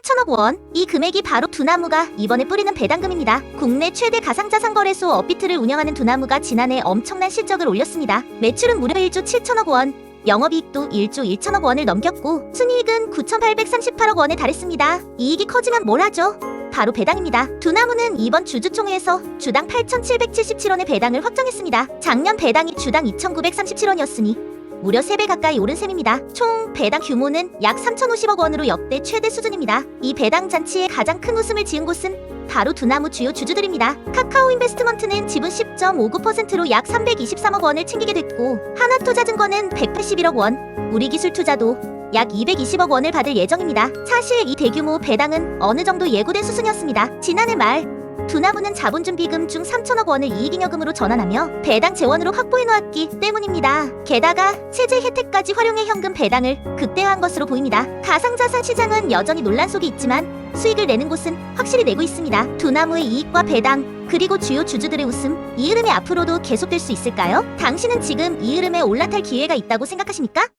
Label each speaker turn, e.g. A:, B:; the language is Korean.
A: 3천억 원. 이 금액이 바로 두나무가 이번에 뿌리는 배당금입니다. 국내 최대 가상자 산거래소 업비트를 운영하는 두나무가 지난해 엄청난 실적을 올렸습니다. 매출은 무려 1조 7천억 원. 영업이익도 1조 1천억 원을 넘겼고 순이익은 9,838억 원에 달했습니다. 이익이 커지면 뭘 하죠? 바로 배당입니다. 두나무는 이번 주주총회에서 주당 8,777원의 배당을 확정했습니다. 작년 배당이 주당 2,937원이었으니 무려 3배 가까이 오른 셈입니다. 총 배당 규모는 약 3,050억 원으로 역대 최대 수준입니다. 이 배당 잔치의 가장 큰 웃음을 지은 곳은 바로 두나무 주요 주주들입니다. 카카오 인베스트먼트는 지분 10.59%로 약 323억 원을 챙기게 됐고 하나투자증권은 181억 원, 우리기술투자도 약 220억 원을 받을 예정입니다. 사실 이 대규모 배당은 어느 정도 예고된 수순이었습니다. 지난해 말 두나무는 자본준비금 중 3천억 원을 이익잉여금으로 전환하며 배당 재원으로 확보해 놓았기 때문입니다. 게다가 세제 혜택까지 활용해 현금 배당을 극대화한 것으로 보입니다. 가상자산 시장은 여전히 논란 속에 있지만 수익을 내는 곳은 확실히 내고 있습니다. 두나무의 이익과 배당 그리고 주요 주주들의 웃음 이 흐름이 앞으로도 계속될 수 있을까요? 당신은 지금 이 흐름에 올라탈 기회가 있다고 생각하십니까?